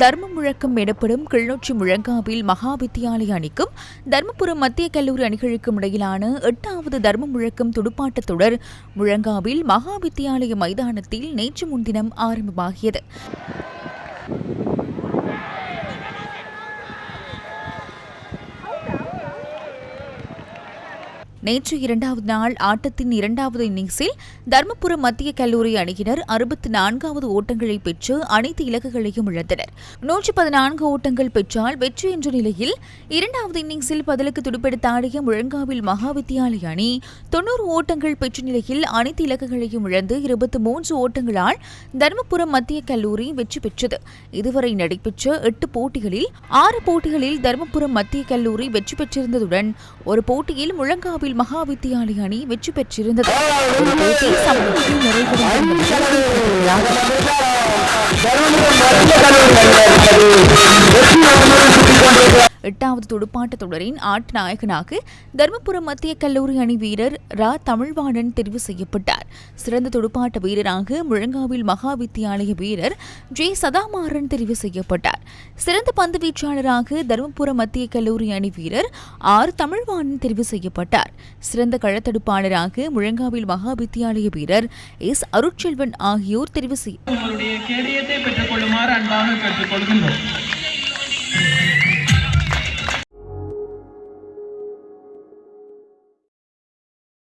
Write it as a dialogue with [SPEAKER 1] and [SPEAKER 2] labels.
[SPEAKER 1] தர்ம முழக்கம் எனப்படும் கிளிநொச்சி முழங்காவில் மகா வித்தியாலய அணிக்கும் தர்மபுரம் மத்திய கல்லூரி அணிகளுக்கும் இடையிலான எட்டாவது தர்ம முழக்கம் துடுப்பாட்டத் தொடர் முழங்காவில் மகா வித்தியாலய மைதானத்தில் நேற்று முன்தினம் ஆரம்பமாகியது. நேற்று இரண்டாவது நாள் ஆட்டத்தின் இரண்டாவது இன்னிங்ஸில் தர்மபுரம் மத்திய கல்லூரி அணியினர் அறுபத்தி நான்காவது ஓட்டங்களை பெற்று அனைத்து இலக்குகளையும் இழந்தனர். நூற்றி பதினான்கு ஓட்டங்கள் பெற்றால் வெற்றி என்ற நிலையில் இரண்டாவது இன்னிங்ஸில் பதிலுக்கு துடுப்பெடுத்த ஆடிய முழங்காவில் மகா வித்தியாலய அணி தொன்னூறு ஓட்டங்கள் பெற்ற நிலையில் அனைத்து இலக்குகளையும் இழந்து இருபத்தி மூன்று ஓட்டங்களால் தர்மபுரம் மத்திய கல்லூரி வெற்றி பெற்றது. இதுவரை நடைபெற்ற எட்டு போட்டிகளில் ஆறு போட்டிகளில் தர்மபுரம் மத்திய கல்லூரி வெற்றி பெற்றிருந்ததுடன் ஒரு போட்டியில் முழங்காவில் மகா வித்தியாலய அணி வெற்றி பெற்றிருந்தது ஒரு எட்டாவது துடுப்பாட்டத் தொடரின் ஆட்ட நாயகனாக தருமபுரம் மத்திய கல்லூரி அணி வீரர் ரா. தமிழ்வாணன் தெரிவு செய்யப்பட்டார். சிறந்த துடுப்பாட்ட வீரராக முழங்காவில் மகா வித்தியாலய வீரர் ஜே. சதாமாறன் தெரிவு செய்யப்பட்டார். சிறந்த பந்து வீச்சாளராக தருமபுரம் மத்திய கல்லூரி அணி வீரர் ஆர். தமிழ்வாணன் தெரிவு செய்யப்பட்டார். சிறந்த களத்தடுப்பாளராக முழங்காவில் மகா வித்தியாலய வீரர் எஸ். அருட்செல்வன் ஆகியோர் தெரிவு செய்ய